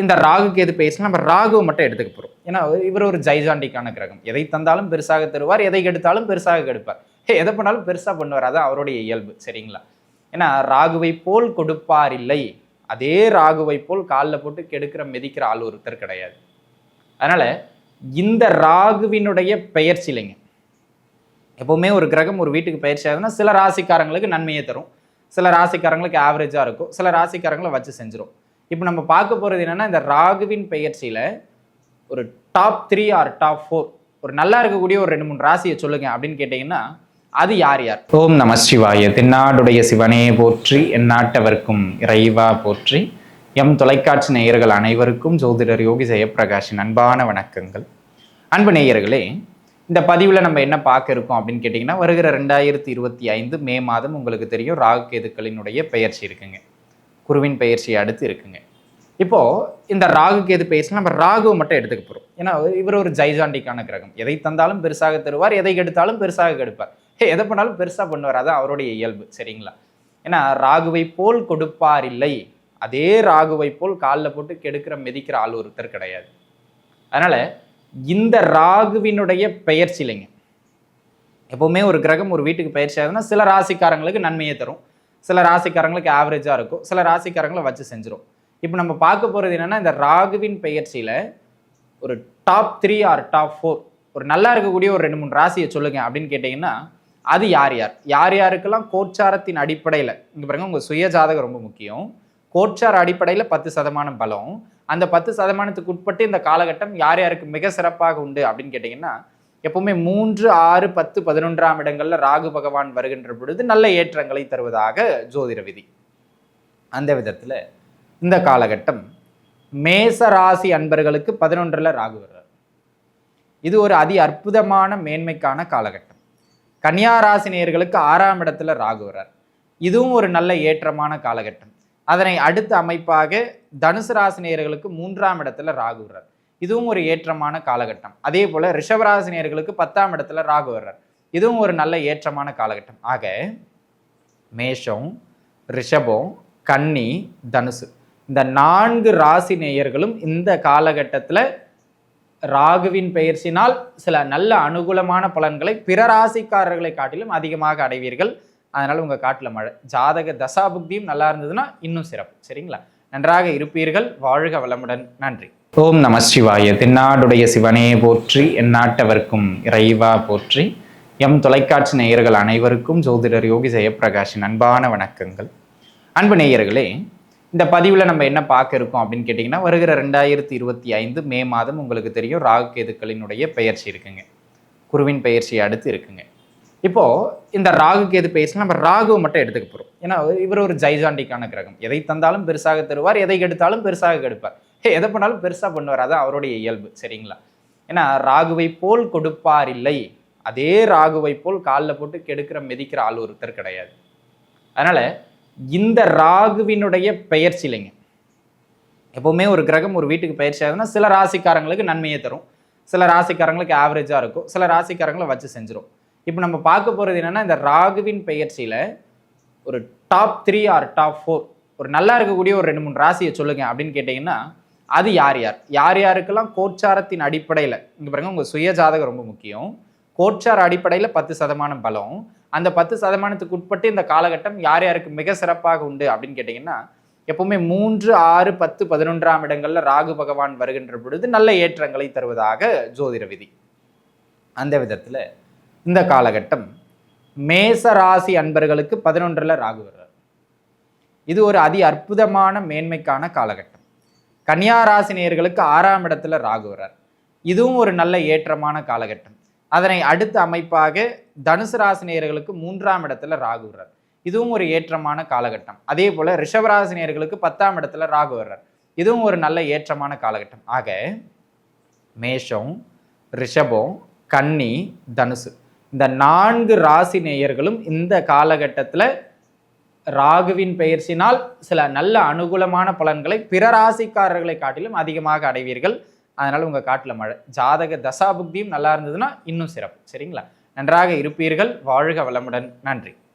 இந்த ராகுக்கு எது பேசினா நம்ம ராகுவை மட்டும் எடுத்துக்க போகிறோம் ஏன்னா இவர் ஒரு ஜைஜாண்டிக்கான கிரகம். எதை தந்தாலும் பெருசாக தருவார் எதை எடுத்தாலும் பெருசாக கெடுப்பார். ஹே, எதை பண்ணாலும் பெருசாக பண்ணுவார். அதான் அவருடைய இயல்பு. சரிங்களா? ஏன்னா ராகுவை போல் கொடுப்பார் இல்லை. அதே ராகுவை போல் காலில் போட்டு கெடுக்கிற மிதிக்கிற ஆள் ஒருத்தர் கிடையாது. அதனால் இந்த ராகுவினுடைய பெயர்ச்சி இல்லைங்க. எப்போவுமே ஒரு கிரகம் ஒரு வீட்டுக்கு பயிற்சி ஆகுதுன்னா சில ராசிக்காரங்களுக்கு நன்மையை தரும். சில ராசிக்காரங்களுக்கு ஆவரேஜாக இருக்கும். சில ராசிக்காரங்களை வச்சு செஞ்சிடும் இப்போ நம்ம பார்க்க போகிறது என்னென்னா இந்த ராகுவின் பெயர்ச்சியில் ஒரு top three or top four ஒரு நல்லா இருக்கக்கூடிய ஒரு ரெண்டு மூணு ராசியை சொல்லுங்க அப்படின்னு கேட்டிங்கன்னா அது யார் யார்? ஓம் நம சிவாய. தென்னாடுடைய சிவனே போற்றி எந்நாட்டவர்க்கும் இறைவா போற்றி. எம் தொலைக்காட்சி நேயர்கள் அனைவருக்கும் ஜோதிடர் யோகி ஜெயப்பிரகாஷின் அன்பான வணக்கங்கள். அன்பு நேயர்களே இந்த பதிவில் நம்ம என்ன பார்க்க இருக்கோம் அப்படின்னு கேட்டிங்கன்னா வருகிற ரெண்டாயிரத்தி இருபத்தி ஐந்து மே மாதம் உங்களுக்கு தெரியும் ராகு கேதுக்களினுடைய பெயர்ச்சி இருக்குங்க. குருவின் பெயர்ச்சியை அடுத்து இருக்குங்க. இப்போது இந்த ராகு கேது பேசினா நம்ம ராகுவை மட்டும் எடுத்துக்க போகிறோம் ஏன்னா இவர் ஒரு ஜைஜாண்டிக்கான கிரகம். எதை தந்தாலும் பெருசாக தருவார் எதை எடுத்தாலும் பெருசாக கெடுப்பார். ஹே, எதை பண்ணாலும் பெருசாக பண்ணுவார். அதான் அவருடைய இயல்பு. சரிங்களா? ஏன்னா ராகுவை போல் கொடுப்பார் இல்லை அதே ராகுவை போல் காலில் போட்டு கெடுக்கிற மிதிக்கிற ஆள் ஒருத்தர் கிடையாது. அதனால் இந்த ராகுவினுடைய பெயர்ச்சி இல்லைங்க. எப்போவுமே ஒரு கிரகம் ஒரு வீட்டுக்கு பயிற்சி ஆகுதுன்னா சில ராசிக்காரங்களுக்கு நன்மையை தரும். சில ராசிக்காரங்களுக்கு ஆவரேஜாக இருக்கும். சில ராசிக்காரங்களை வச்சு செஞ்சிடும் இப்போ நம்ம பார்க்க போகிறது என்னன்னா இந்த ராகுவின் பெயர்ச்சியில் ஒரு top three or top four ஒரு நல்லா இருக்கக்கூடிய ஒரு ரெண்டு மூணு ராசியை சொல்லுங்கள் அப்படின்னு கேட்டிங்கன்னா அது யார் யார்? யார் யாருக்கெல்லாம் கோச்சாரத்தின் அடிப்படையில் இங்கே பாருங்க உங்கள் சுய ஜாதகம் ரொம்ப முக்கியம். கோச்சார அடிப்படையில் பத்து சதமானம் பலம். அந்த பத்து சதமானத்துக்கு உட்பட்டு இந்த காலகட்டம் யார் யாருக்கு மிக சிறப்பாக உண்டு அப்படின்னு கேட்டிங்கன்னா எப்பவுமே மூன்று ஆறு பத்து பதினொன்றாம் இடங்களில் ராகு பகவான் வருகின்ற பொழுது நல்ல ஏற்றங்களை தருவதாக ஜோதிட விதி. அந்த விதத்தில் இந்த காலகட்டம் மேச ராசி அன்பர்களுக்கு பதினொன்றில் ராகு வர்றார். இது ஒரு அதி அற்புதமான மேன்மைக்கான காலகட்டம். கன்னியா ராசி நேயர்களுக்கு ஆறாம் இடத்துல ராகு வர்றார். இதுவும் ஒரு நல்ல ஏற்றமான காலகட்டம். அதனை அடுத்த அமைப்பாக தனுசு ராசி நேயர்களுக்கு மூன்றாம் இடத்துல ராகு வர்றார். இதுவும் ஒரு ஏற்றமான காலகட்டம். அதே போல ரிஷபராசி நேயர்களுக்கு பத்தாம் இடத்துல ராகு வர்றார். இதுவும் ஒரு நல்ல ஏற்றமான காலகட்டம். ஆக மேஷம் ரிஷபம் கன்னி தனுசு. இந்த நான்கு ராசி நேயர்களும் இந்த காலகட்டத்தில் ராகுவின் பெயர்ச்சினால் சில நல்ல அனுகூலமான பலன்களை பிற ராசிக்காரர்களை காட்டிலும் அதிகமாக அடைவீர்கள். அதனால் உங்கள் காட்டில் மழை. ஜாதக தசாபுக்தியும் நல்லா இருந்ததுன்னா இன்னும் சிறப்பு. சரிங்களா? நன்றாக இருப்பீர்கள். வாழ்க வளமுடன். நன்றி. ஓம் நம சிவாய. தென்னாடுடைய சிவனே போற்றி எந்நாட்டவர்க்கும் இறைவா போற்றி. எம் தொலைக்காட்சி நேயர்கள் அனைவருக்கும் ஜோதிடர் யோகி ஜெயப்பிரகாஷின் அன்பான வணக்கங்கள். அன்பு நேயர்களே இந்த பதிவில் நம்ம என்ன பார்க்க இருக்கோம் அப்படின்னு கேட்டிங்கன்னா வருகிற ரெண்டாயிரத்தி இருபத்தி ஐந்து மே மாதம் உங்களுக்கு தெரியும் ராகு கேதுக்களினுடைய பெயர்ச்சி இருக்குங்க. குருவின் பெயர்ச்சியை அடுத்து இருக்குங்க. இப்போது இந்த ராகு கேது பெயர்ச்சி நம்ம ராகுவை மட்டும் எடுத்துக்க போகிறோம் ஏன்னா இவர் ஒரு ஜைஜாண்டிக்கான கிரகம். எதை தந்தாலும் பெருசாக தருவார் எதை எடுத்தாலும் பெருசாக கெடுப்பார். எதை பண்ணாலும் பெருசாக பண்ணுவார். அதான் அவருடைய இயல்பு. சரிங்களா? ஏன்னா ராகுவை போல் கொடுப்பார் இல்லை அதே ராகுவை போல் காலில் போட்டு கெடுக்கிற மிதிக்கிற ஆள் ஒருத்தர் கிடையாது. அதனால் இந்த ராகுவினுடைய பெயர் சிலைங்க ஒரு கிரகம் ஒரு வீட்டுக்கு பயிற்சி ஆகுதுன்னா சில ராசிக்காரங்களுக்கு நன்மையை தரும். சில ராசிக்காரங்களுக்கு ஆவரேஜாக இருக்கும். சில ராசிக்காரங்களை வச்சு செஞ்சிடும் இப்போ நம்ம பார்க்க போகிறது என்னென்னா இந்த ராகுவின் பெயர்ச்சியில் ஒரு top three or top four ஒரு நல்லா இருக்கக்கூடிய ஒரு ரெண்டு மூணு ராசியை சொல்லுங்க அப்படின்னு கேட்டிங்கன்னா அது யார் யார்? யார் யாருக்கெல்லாம் கோச்சாரத்தின் அடிப்படையில் இங்கே பாருங்க உங்கள் சுய ஜாதகம் ரொம்ப முக்கியம். கோட்சார் அடிப்படையில் பத்து சதமானம் பலம். அந்த பத்து சதமானத்துக்கு உட்பட்டு இந்த காலகட்டம் யார் யாருக்கு மிக சிறப்பாக உண்டு அப்படின்னு கேட்டிங்கன்னா எப்பவுமே மூன்று ஆறு பத்து பதினொன்றாம் இடங்களில் ராகு பகவான் வருகின்ற பொழுது நல்ல ஏற்றங்களை தருவதாக ஜோதிட விதி. அந்த விதத்தில் இந்த காலகட்டம் மேச ராசி அன்பர்களுக்கு பதினொன்றில் ராகு வர்றார். இது ஒரு அதி அற்புதமான மேன்மைக்கான காலகட்டம். கன்னியா ராசி நேயர்களுக்கு ஆறாம் இடத்துல ராகு வர்றார். இதுவும் ஒரு நல்ல ஏற்றமான காலகட்டம். அதனை அடுத்த அமைப்பாக தனுசு ராசி நேயர்களுக்கு மூன்றாம் இடத்துல ராகு வர்றார். இதுவும் ஒரு ஏற்றமான காலகட்டம். அதே போல ரிஷபராசி நேயர்களுக்கு பத்தாம் இடத்துல ராகு வர்றார். இதுவும் ஒரு நல்ல ஏற்றமான காலகட்டம். ஆக மேஷம் ரிஷபம் கன்னி தனுசு. இந்த நான்கு ராசி நேயர்களும் இந்த காலகட்டத்தில் ராகுவின் பெயர்ச்சினால் சில நல்ல அனுகூலமான பலன்களை பிற ராசிக்காரர்களை காட்டிலும் அதிகமாக அடைவீர்கள். அதனால் உங்கள் காட்டில் மழை. ஜாதக தசாபுக்தியும் நல்லா இருந்ததுன்னா இன்னும் சிறப்பு. சரிங்களா? நன்றாக இருப்பீர்கள். வாழ்க வளமுடன். நன்றி.